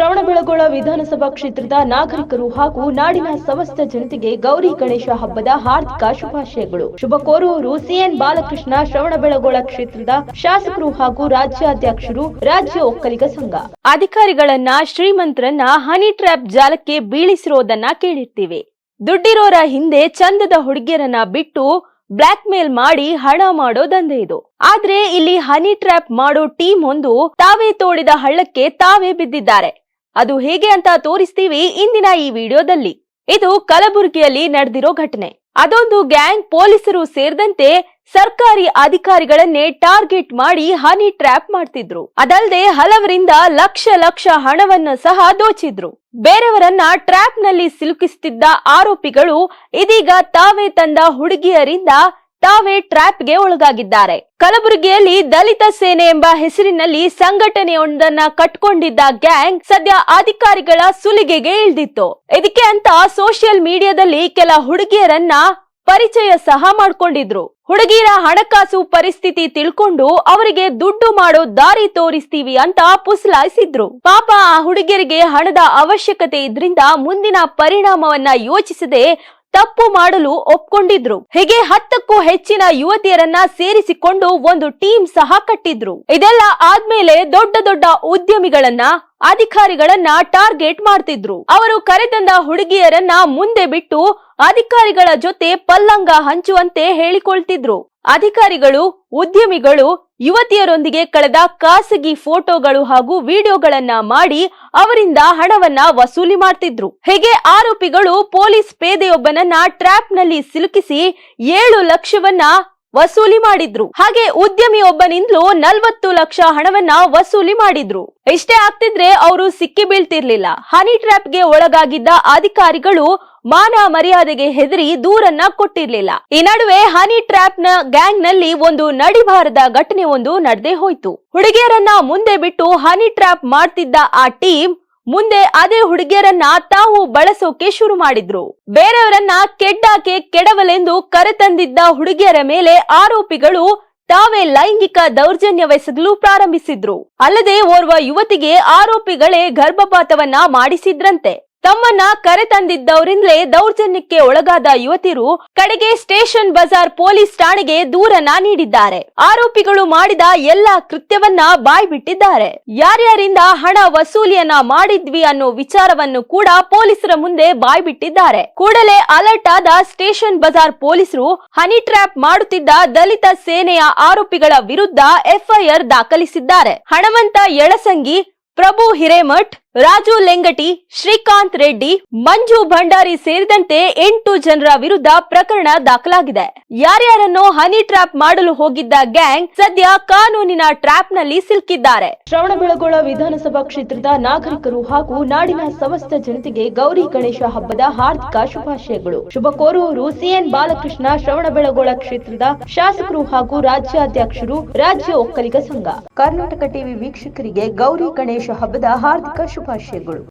ಶ್ರವಣಬೆಳಗೊಳ ವಿಧಾನಸಭಾ ಕ್ಷೇತ್ರದ ನಾಗರಿಕರು ಹಾಗೂ ನಾಡಿನ ಸಮಸ್ತ ಜನತೆಗೆ ಗೌರಿ ಗಣೇಶ ಹಬ್ಬದ ಹಾರ್ದಿಕ ಶುಭಾಶಯಗಳು. ಶುಭ ಕೋರುವವರು ಸಿಎನ್ ಬಾಲಕೃಷ್ಣ ಶ್ರವಣಬೆಳಗೊಳ ಕ್ಷೇತ್ರದ ಶಾಸಕರು ಹಾಗೂ ರಾಜ್ಯಾಧ್ಯಕ್ಷರು, ರಾಜ್ಯ ಒಕ್ಕಲಿಗ ಸಂಘ. ಅಧಿಕಾರಿಗಳನ್ನ ಶ್ರೀಮಂತರನ್ನ ಹನಿ ಟ್ರ್ಯಾಪ್ ಜಾಲಕ್ಕೆ ಬೀಳಿಸಿರೋದನ್ನ ಕೇಳಿರ್ತೀವಿ. ದುಡ್ಡಿರೋರ ಹಿಂದೆ ಚಂದದ ಹುಡುಗಿಯರನ್ನ ಬಿಟ್ಟು ಬ್ಲಾಕ್ ಮೇಲ್ ಮಾಡಿ ಹಣ ಮಾಡೋ ದಂಧೆ ಇದು. ಆದ್ರೆ ಇಲ್ಲಿ ಹನಿ ಟ್ರ್ಯಾಪ್ ಮಾಡೋ ಟೀಮ್ ಒಂದು ತಾವೇ ತೋಡಿದ ಹಳ್ಳಕ್ಕೆ ತಾವೇ ಬಿದ್ದಿದ್ದಾರೆ. ಅದು ಹೇಗೆ ಅಂತ ತೋರಿಸ್ತೀವಿ ಇಂದಿನ ಈ ವಿಡಿಯೋದಲ್ಲಿ. ಇದು ಕಲಬುರಗಿಯಲ್ಲಿ ನಡೆದಿರೋ ಘಟನೆ. ಅದೊಂದು ಗ್ಯಾಂಗ್ ಪೊಲೀಸರು ಸೇರಿದಂತೆ ಸರ್ಕಾರಿ ಅಧಿಕಾರಿಗಳನ್ನೇ ಟಾರ್ಗೆಟ್ ಮಾಡಿ ಹನಿ ಟ್ರ್ಯಾಪ್ ಮಾಡ್ತಿದ್ರು. ಅದಲ್ಲದೆ ಹಲವರಿಂದ ಲಕ್ಷ ಲಕ್ಷ ಹಣವನ್ನ ಸಹ ದೋಚಿದ್ರು. ಬೇರೆಯವರನ್ನ ಟ್ರ್ಯಾಪ್ನಲ್ಲಿ ಸಿಲುಕಿಸುತ್ತಿದ್ದ ಆರೋಪಿಗಳು ಇದೀಗ ತಾವೇ ತಂದ ಹುಡುಗಿಯರಿಂದ ತಾವೇ ಟ್ರ್ಯಾಪ್ಗೆ ಒಳಗಾಗಿದ್ದಾರೆ. ಕಲಬುರಗಿಯಲ್ಲಿ ದಲಿತ ಸೇನೆ ಎಂಬ ಹೆಸರಿನಲ್ಲಿ ಸಂಘಟನೆಯೊಂದನ್ನ ಕಟ್ಕೊಂಡಿದ್ದ ಗ್ಯಾಂಗ್ ಸದ್ಯ ಅಧಿಕಾರಿಗಳ ಸುಲಿಗೆಗೆ ಇಳ್ದಿತ್ತು. ಇದಕ್ಕೆ ಅಂತ ಸೋಷಿಯಲ್ ಮೀಡಿಯಾದಲ್ಲಿ ಕೆಲ ಹುಡುಗಿಯರನ್ನ ಪರಿಚಯ ಸಹ ಮಾಡ್ಕೊಂಡಿದ್ರು. ಹುಡುಗಿಯರ ಹಣಕಾಸು ಪರಿಸ್ಥಿತಿ ತಿಳ್ಕೊಂಡು ಅವರಿಗೆ ದುಡ್ಡು ಮಾಡೋ ದಾರಿ ತೋರಿಸ್ತೀವಿ ಅಂತ ಪುಸಲಾಯಿಸಿದ್ರು. ಪಾಪ ಆ ಹುಡುಗಿಯರಿಗೆ ಹಣದ ಅವಶ್ಯಕತೆ ಇದ್ರಿಂದ ಮುಂದಿನ ಪರಿಣಾಮವನ್ನ ಯೋಚಿಸದೆ ತಪ್ಪು ಮಾಡಲು ಒಪ್ಕೊಂಡಿದ್ರು. ಹೀಗೆ ಹತ್ತಕ್ಕೂ ಹೆಚ್ಚಿನ ಯುವತಿಯರನ್ನ ಸೇರಿಸಿಕೊಂಡು ಒಂದು ಟೀಮ್ ಸಹ ಕಟ್ಟಿದ್ರು. ಇದೆಲ್ಲ ಆದ್ಮೇಲೆ ದೊಡ್ಡ ದೊಡ್ಡ ಉದ್ಯಮಿಗಳನ್ನ, ಅಧಿಕಾರಿಗಳನ್ನ ಟಾರ್ಗೆಟ್ ಮಾಡ್ತಿದ್ರು. ಅವರು ಕರೆತಂದ ಹುಡುಗಿಯರನ್ನ ಮುಂದೆ ಬಿಟ್ಟು ಅಧಿಕಾರಿಗಳ ಜೊತೆ ಪಲ್ಲಂಗ ಹಂಚುವಂತೆ ಹೇಳಿಕೊಳ್ತಿದ್ರು. ಅಧಿಕಾರಿಗಳು, ಉದ್ಯಮಿಗಳು ಯುವತಿಯರೊಂದಿಗೆ ಕಳೆದ ಖಾಸಗಿ ಫೋಟೋಗಳು ಹಾಗೂ ವಿಡಿಯೋಗಳನ್ನ ಮಾಡಿ ಅವರಿಂದ ಹಣವನ್ನ ವಸೂಲಿ ಮಾಡ್ತಿದ್ರು. ಹೀಗೆ ಆರೋಪಿಗಳು ಪೊಲೀಸ್ ಪೇದೆಯೊಬ್ಬನನ್ನ ಟ್ರ್ಯಾಪ್ನಲ್ಲಿ ಸಿಲುಕಿಸಿ ಏಳು ಲಕ್ಷವನ್ನ ವಸೂಲಿ ಮಾಡಿದ್ರು. ಹಾಗೆ ಉದ್ಯಮಿ ಒಬ್ಬನಿಂದಲೂ ನಲ್ವತ್ತು ಲಕ್ಷ ಹಣವನ್ನ ವಸೂಲಿ ಮಾಡಿದ್ರು. ಇಷ್ಟೇ ಆಗ್ತಿದ್ರೆ ಅವರು ಸಿಕ್ಕಿ ಬೀಳ್ತಿರ್ಲಿಲ್ಲ. ಹನಿ ಟ್ರ್ಯಾಪ್ಗೆ ಒಳಗಾಗಿದ್ದ ಅಧಿಕಾರಿಗಳು ಮಾನ ಮರ್ಯಾದೆಗೆ ಹೆದರಿ ದೂರನ್ನ ಕೊಟ್ಟಿರ್ಲಿಲ್ಲ. ಈ ನಡುವೆ ಹನಿ ಟ್ರ್ಯಾಪ್ನ ಗ್ಯಾಂಗ್ನಲ್ಲಿ ಒಂದು ನಡಿಬಾರದ ಘಟನೆ ಒಂದು ನಡೆದೇ ಹೋಯ್ತು. ಹುಡುಗಿಯರನ್ನ ಮುಂದೆ ಬಿಟ್ಟು ಹನಿ ಟ್ರ್ಯಾಪ್ ಮಾಡ್ತಿದ್ದ ಆ ಟೀಮ್ ಮುಂದೆ ಅದೇ ಹುಡುಗಿಯರನ್ನ ತಾವು ಬಳಸೋಕೆ ಶುರು ಮಾಡಿದ್ರು. ಬೇರೆಯವರನ್ನ ಕೆಡ್ಡಾಕೆ ಕೆಡವಲೆಂದು ಕರೆತಂದಿದ್ದ ಹುಡುಗಿಯರ ಮೇಲೆ ಆರೋಪಿಗಳು ತಾವೇ ಲೈಂಗಿಕ ದೌರ್ಜನ್ಯವೆಸಗಲು ಪ್ರಾರಂಭಿಸಿದ್ರು. ಅಲ್ಲದೆ ಓರ್ವ ಯುವತಿಗೆ ಆರೋಪಿಗಳೇ ಗರ್ಭಪಾತವನ್ನ ಮಾಡಿಸಿದ್ರಂತೆ. ತಮ್ಮನ್ನ ಕರೆತಂದಿದ್ದವರಿಂದಲೇ ದೌರ್ಜನ್ಯಕ್ಕೆ ಒಳಗಾದ ಯುವತಿರು ಕಡೆಗೆ ಸ್ಟೇಷನ್ ಬಜಾರ್ ಪೊಲೀಸ್ ಠಾಣೆಗೆ ದೂರನ ನೀಡಿದ್ದಾರೆ. ಆರೋಪಿಗಳು ಮಾಡಿದ ಎಲ್ಲಾ ಕೃತ್ಯವನ್ನ ಬಾಯ್ಬಿಟ್ಟಿದ್ದಾರೆ. ಯಾರ್ಯಾರಿಂದ ಹಣ ವಸೂಲಿಯನ್ನ ಮಾಡಿದ್ವಿ ಅನ್ನೋ ವಿಚಾರವನ್ನು ಕೂಡ ಪೊಲೀಸರ ಮುಂದೆ ಬಾಯ್ಬಿಟ್ಟಿದ್ದಾರೆ. ಕೂಡಲೇ ಅಲರ್ಟ್ ಆದ ಸ್ಟೇಷನ್ ಬಜಾರ್ ಪೊಲೀಸರು ಹನಿ ಟ್ರ್ಯಾಪ್ ಮಾಡುತ್ತಿದ್ದ ದಲಿತ ಸೇನೆಯ ಆರೋಪಿಗಳ ವಿರುದ್ಧ ಎಫ್ಐಆರ್ ದಾಖಲಿಸಿದ್ದಾರೆ. ಹಣವಂತ ಯಳಸಂಗಿ ಪ್ರಭು ಹಿರೇಮಠ್ ರಾಜು ಲೆಂಗಟಿ ಶ್ರೀಕಾಂತ್ ರೆಡ್ಡಿ ಮಂಜು ಭಂಡಾರಿ ಸೇರಿದಂತೆ ಎಂಟು ಜನರ ವಿರುದ್ಧ ಪ್ರಕರಣ ದಾಖಲಾಗಿದೆ. ಯಾರ್ಯಾರನ್ನು ಹನಿ ಟ್ರ್ಯಾಪ್ ಮಾಡಲು ಹೋಗಿದ್ದ ಗ್ಯಾಂಗ್ ಸದ್ಯ ಕಾನೂನಿನ ಟ್ರ್ಯಾಪ್ನಲ್ಲಿ ಸಿಲುಕಿದ್ದಾರೆ. ಶ್ರವಣಬೆಳಗೊಳ ವಿಧಾನಸಭಾ ಕ್ಷೇತ್ರದ ನಾಗರಿಕರು ಹಾಗೂ ನಾಡಿನ ಸಮಸ್ತ ಜನತೆಗೆ ಗೌರಿ ಗಣೇಶ ಹಬ್ಬದ ಹಾರ್ದಿಕ ಶುಭಾಶಯಗಳು. ಶುಭ ಕೋರುವವರು ಸಿಎನ್ ಬಾಲಕೃಷ್ಣ ಶ್ರವಣಬೆಳಗೊಳ ಕ್ಷೇತ್ರದ ಶಾಸಕರು ಹಾಗೂ ರಾಜ್ಯಾಧ್ಯಕ್ಷರು ರಾಜ್ಯ ಒಕ್ಕಲಿಗ ಸಂಘ. ಕರ್ನಾಟಕ ಟಿವಿ ವೀಕ್ಷಕರಿಗೆ ಗೌರಿ ಗಣೇಶ ಹಬ್ಬದ ಹಾರ್ದಿಕ ಶುಭಾಶಯಗಳು